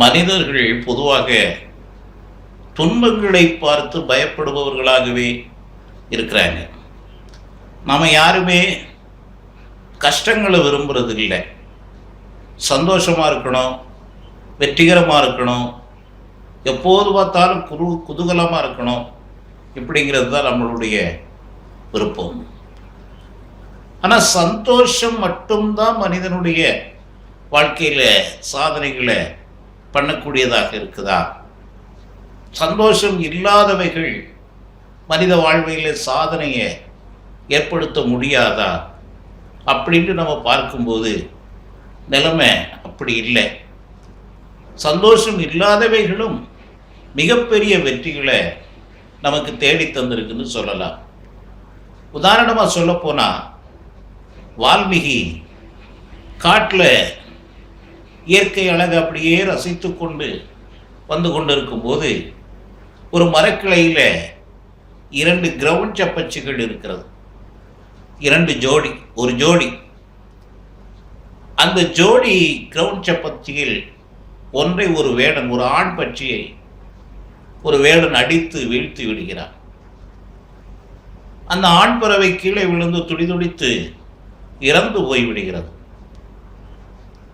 மனிதர்கள் பொதுவாக துன்பங்களை பார்த்து பயப்படுபவர்களாகவே இருக்கிறாங்க. நம்ம யாருமே கஷ்டங்களை விரும்புறது இல்லை சந்தோஷமாக இருக்கணும் வெற்றிகரமாக இருக்கணும் எப்போது பார்த்தாலும் குரு குதூகலமாக இருக்கணும் இப்படிங்கிறது தான் நம்மளுடைய விருப்பம். ஆனால் சந்தோஷம் மட்டும்தான் மனிதனுடைய வாழ்க்கையில் சாதனைகளை பண்ணக்கூடியதாக இருக்குதா? சந்தோஷம் இல்லாதவைகள் மனித வாழ்வையில் சாதனையை ஏற்படுத்த முடியாதா? அப்படின்ட்டு நம்ம பார்க்கும்போது நிலைமை அப்படி இல்லை. சந்தோஷம் இல்லாதவைகளும் மிகப்பெரிய வெற்றிகளை நமக்கு தேடி தந்திருக்குன்னு சொல்லலாம். உதாரணமாக சொல்லப்போனால் வால்மீகி காட்டில் இயற்கை அழகு அப்படியே ரசித்து கொண்டு வந்து கொண்டிருக்கும்போது ஒரு மரக்கிளையில் இரண்டு கிரவுண்ட் சப்பச்சிகள் இருக்கிறது. இரண்டு ஜோடி ஒரு ஜோடி. அந்த ஜோடி கிரவுண்ட் சப்பச்சியில் ஒன்றை ஒரு வேடன் ஒரு ஆண் பட்சியை ஒரு வேடன் அடித்து வீழ்த்தி விடுகிறார். அந்த ஆண் பறவை கீழே விழுந்து துடிதுடித்து இறந்து போய்விடுகிறது.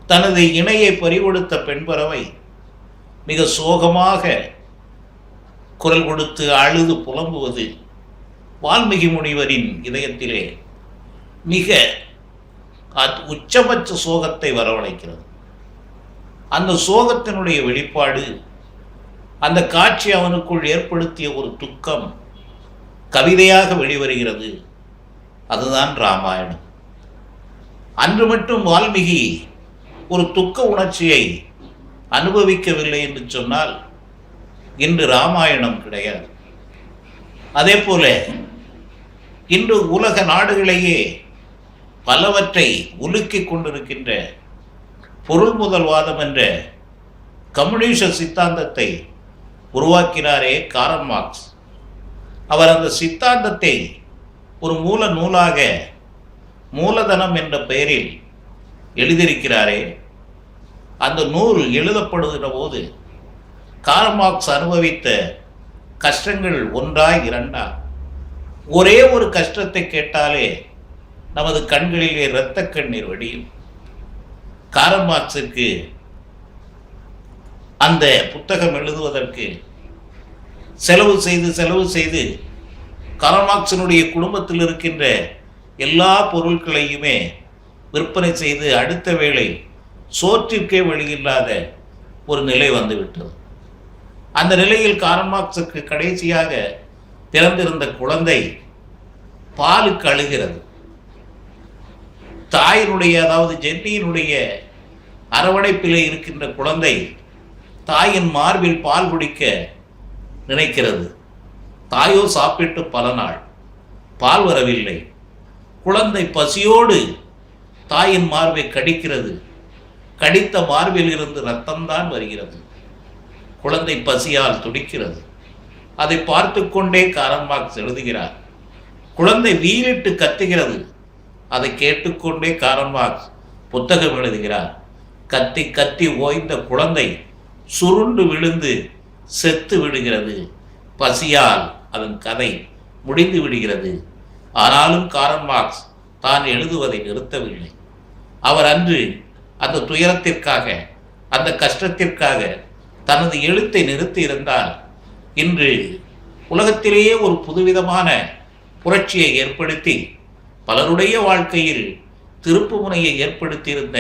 தனது இணையை பறிகொடுத்த பெண் பறவை மிக சோகமாக குரல் கொடுத்து அழுது புலம்புவது வால்மீகி முனிவரின் இதயத்திலே மிக அத்- உச்சபட்ச சோகத்தை வரவழைக்கிறது. அந்த சோகத்தினுடைய வெளிப்பாடு அந்த காட்சி அவனுக்குள் ஏற்படுத்திய ஒரு துக்கம் கவிதையாக வெளிவருகிறது. அதுதான் ராமாயணம். அன்று மட்டும் வால்மீகி ஒரு துக்க உணர்ச்சியை அனுபவிக்கவில்லை என்று சொன்னால் இன்று ராமாயணம் கிடையாது. அதே போல இன்று உலக நாடுகளையே பலவற்றை உலுக்கிக் கொண்டிருக்கின்ற பொருள் முதல்வாதம் என்ற கம்யூனிச சித்தாந்தத்தை உருவாக்கினாரே காரல் மார்க்ஸ். அவர் அந்த சித்தாந்தத்தை ஒரு மூல நூலாக மூலதனம் என்ற பெயரில் எழுதியிருக்கிறாரே. அந்த நூல் எழுதப்படுகிற போது காரல் மார்க்ஸ் அனுபவித்த கஷ்டங்கள் ஒன்றா இரண்டா ஒரே ஒரு கஷ்டத்தை கேட்டாலே நமது கண்களிலே இரத்த கண்ணீர் வடியும். காரமாக்ஸிற்கு அந்த புத்தகம் எழுதுவதற்கு செலவு செய்து செலவு செய்து காரமாக்ஸினுடைய குடும்பத்தில் இருக்கின்ற எல்லா பொருட்களையுமே விற்பனை செய்து அடுத்த வேளை சோற்றிற்கே வழியில்லாத ஒரு நிலை வந்துவிட்டது. அந்த நிலையில் காரல்மார்க்ஸுக்கு கடைசியாக பிறந்திருந்த குழந்தை பாலுக்கு அழுகிறது. தாயினுடைய அதாவது ஜென்னியினுடைய அரவணைப்பிலே இருக்கின்ற குழந்தை தாயின் மார்பில் பால் குடிக்க நினைக்கிறது. தாயோ சாப்பிட்டு பல நாள் பால் வரவில்லை. குழந்தை பசியோடு தாயின் மார்பை கடிக்கிறது. கடித்த மார்பில் இருந்து ரத்தம்தான் வருகிறது. குழந்தை பசியால் துடிக்கிறது. அதை பார்த்து கொண்டே காரன் மார்க்ஸ் எழுதுகிறார். குழந்தை வீலிட்டு கத்துகிறது. அதை கேட்டுக்கொண்டே காரல் மார்க்ஸ் புத்தகம் எழுதுகிறார். கத்தி கத்தி ஓய்ந்த குழந்தை சுருண்டு விழுந்து செத்து விடுகிறது. பசியால் அதன் கதை முடிந்து விடுகிறது. ஆனாலும் காரன் மார்க்ஸ் தான் எழுதுவதை நிறுத்தவில்லை. அவர் அன்று அந்த துயரத்திற்காக அந்த கஷ்டத்திற்காக தனது எழுத்தை நிறுத்தி இருந்தால் இன்று உலகத்திலேயே ஒரு புதுவிதமான புரட்சியை ஏற்படுத்தி பலருடைய வாழ்க்கையில் திருப்பு முனையை ஏற்படுத்தியிருந்த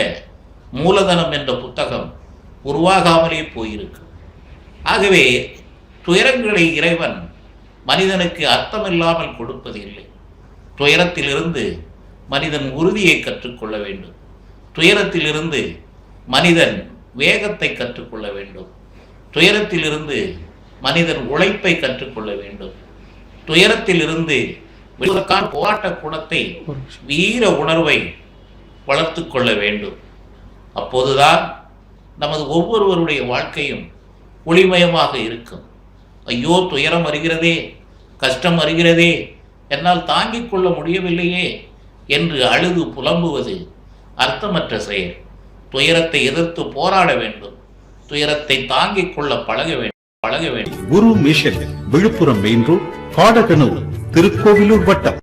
மூலதனம் என்ற புத்தகம் உருவாகாமலே போயிருக்கு. ஆகவே துயரங்களை இறைவன் மனிதனுக்கு அர்த்தமில்லாமல் கொடுப்பதில்லை. துயரத்திலிருந்து மனிதன் உறுதியை கற்றுக்கொள்ள வேண்டும். துயரத்திலிருந்து மனிதன் வேகத்தை கற்றுக்கொள்ள வேண்டும். துயரத்திலிருந்து மனிதன் உழைப்பை கற்றுக்கொள்ள வேண்டும். துயரத்திலிருந்து வெளிவதற்கான போராட்ட குணத்தை வீர உணர்வை வளர்த்து கொள்ள வேண்டும். அப்போதுதான் நமது ஒவ்வொருவருடைய வாழ்க்கையும் ஒளிமயமாக இருக்கும். ஐயோ துயரம் வருகிறதே கஷ்டம் வருகிறதே என்னால் தாங்கிக் கொள்ள முடியவில்லையே என்று அழுது புலம்புவது அர்த்தமற்ற செயல். துயரத்தை எதிர்த்து போராட வேண்டும். துயரத்தை தாங்கிக் கொள்ள பழக வேண்டும் பழக வேண்டும். Guru mission Viluppuram main road Kadaganur Tirukkoyilur வட்டம்.